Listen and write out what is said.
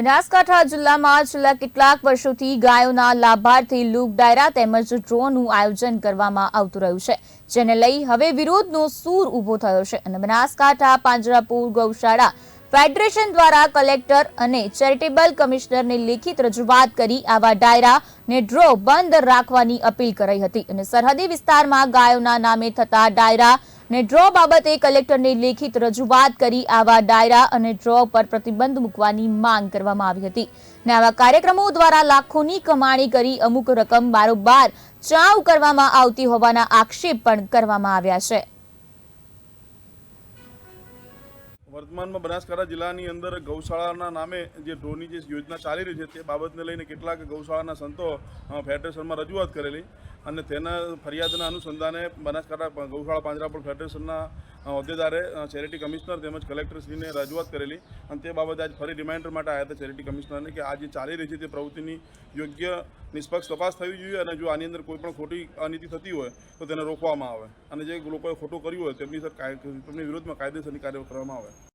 બનાસકાંઠા જિલ્લામાં છેલ્લા કેટલાક વર્ષોથી ગાયોના લાભાર્થી લૂપ ડાયરા તેમજ ડ્રોનું આયોજન કરવામાં આવતું રહ્યું છે, જેને લઈ હવે વિરોધનો સૂર ઊભો થયો છે અને બનાસકાંઠા, પાંજરાપુર, ગૌશાળા ફેડરેશન દ્વારા કલેક્ટર અને ચેરિટેબલ કમિશનરને લેખિત રજૂઆત કરી આવા ડાયરા ને ડ્રો બંધ રાખવાની અપીલ કરાઈ હતી અને સરહદી વિસ્તારમાં ગાયોના નામે થતા ડાયરા ને ડ્રો બાબતે કલેક્ટરને લેખિત રજૂઆત કરી આવા ડાયરા અને ડ્રો પર પ્રતિબંધ મૂકવાની માંગ કરવામાં આવી હતી. ને આવા કાર્યક્રમો દ્વારા લાખોની કમાણી કરી અમુક રકમ બારોબાર ચાવ કરવામાં આવતી હોવાના આક્ષેપ પણ કરવામાં આવ્યા છે. વર્તમાનમાં બનાસકાંઠા જિલ્લાની અંદર ગૌશાળાના નામે જે ડ્રોની જે યોજના ચાલી રહી છે તે બાબતને લઈને કેટલાક ગૌશાળાના સંતો ફેડરેશનમાં રજૂઆત કરેલી અને તેના ફરિયાદના અનુસંધાને બનાસકાંઠા ગૌશાળા પાંજરાપોળ ફેડરેશનના હોદ્દેદારે ચેરિટી કમિશનર તેમજ કલેક્ટરશ્રીને રજૂઆત કરેલી અને તે બાબતે આજ ફરી રિમાઇન્ડર માટે આવ્યા હતા ચેરિટી કમિશનરને કે આ જે ચાલી રહી છે તે પ્રવૃત્તિની યોગ્ય નિષ્પક્ષ તપાસ થવી જોઈએ અને જો આની અંદર કોઈ પણ ખોટી અનીતિ થતી હોય તો તેને રોકવામાં આવે. અને જે લોકોએ ખોટું કર્યું હોય તેમની સર તેમની વિરોધમાં કાયદેસરની કાર્યવાહી કરવામાં આવે.